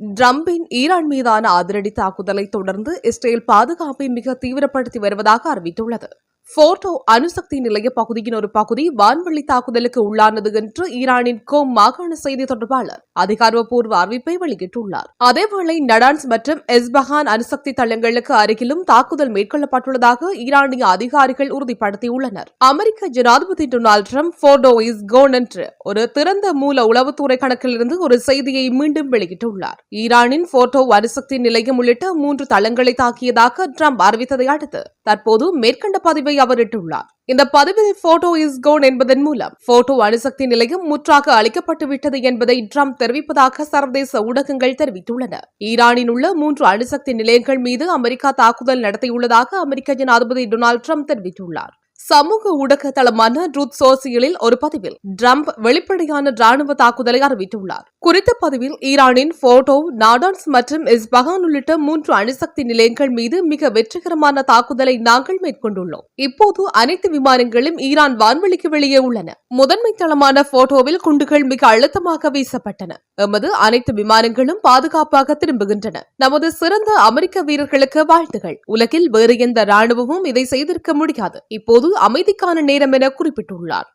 ட்ரம்பின் Iran மீதான அதிரடி தாக்குதலை தொடர்ந்து இஸ்ரேல் பாதுகாப்பை மிக தீவிரப்படுத்தி வருவதாக அறிவித்துள்ளது. போர்டோ அணுசக்தி நிலைய பகுதியின் ஒரு பகுதி வான்வெளி தாக்குதலுக்கு உள்ளானது என்று ஈரானின் கோம் மாகாண செய்தி தொடர்பாளர் அதிகாரப்பூர்வ அறிவிப்பை வெளியிட்டுள்ளார். அதேவேளை நடான்ஸ் மற்றும் எஸ்பஹான் அணுசக்தி தளங்களுக்கு அருகிலும் தாக்குதல் மேற்கொள்ளப்பட்டுள்ளதாக ஈரானிய அதிகாரிகள் உறுதிப்படுத்தியுள்ளனர். அமெரிக்க ஜனாதிபதி Donald Trump Fordow is gone என்று ஒரு திறந்த மூல உளவுத்துறை கணக்கிலிருந்து ஒரு செய்தியை மீண்டும் வெளியிட்டுள்ளார். ஈரானின் போர்டோ அணுசக்தி நிலையம் உள்ளிட்ட மூன்று தளங்களை தாக்கியதாக ட்ரம்ப் அறிவித்ததை அடுத்து தற்போது மேற்கண்ட பதிவை அவர் இட்டுள்ளார் இந்த பதிவில் போட்டோ இஸ் கோன் என்பதன் மூலம் போட்டோ அணுசக்தி நிலையம் முற்றாக அளிக்கப்பட்டு விட்டது என்பதை ட்ரம்ப் தெரிவிப்பதாக சர்வதேச ஊடகங்கள் தெரிவித்துள்ளன. ஈரானில் உள்ள மூன்று அணுசக்தி நிலையங்கள் மீது அமெரிக்கா தாக்குதல் நடத்தியுள்ளதாக அமெரிக்க ஜனாதிபதி டொனால்டு ட்ரம்ப் தெரிவித்துள்ளார். சமூக ஊடக தளமான ட்ரூத் சோசியலில் ஒரு பதிவில் ட்ரம்ப் வெளிப்படையான ராணுவ தாக்குதலை அறிவித்துள்ளார். குறித்த பதிவில் ஈரானின் போட்டோ நாடான்ஸ் மற்றும் இஸ்பகான் உள்ளிட்ட மூன்று அணுசக்தி நிலையங்கள் மீது மிக வெற்றிகரமான தாக்குதலை நாங்கள் மேற்கொண்டுள்ளோம். இப்போது அனைத்து விமானங்களும் ஈரான் வான்வெளிக்கு வெளியே உள்ளன. முதன்மை தளமான போட்டோவில் குண்டுகள் மிக அழுத்தமாக வீசப்பட்டன. எமது அனைத்து விமானங்களும் பாதுகாப்பாக திரும்புகின்றன. நமது சிறந்த அமெரிக்க வீரர்களுக்கு வாழ்த்துகள். உலகில் வேறு எந்த ராணுவமும் இதை செய்திருக்க முடியாது. இப்போது அமைதிக்கான நேரம் என குறிப்பிட்டுள்ளார்.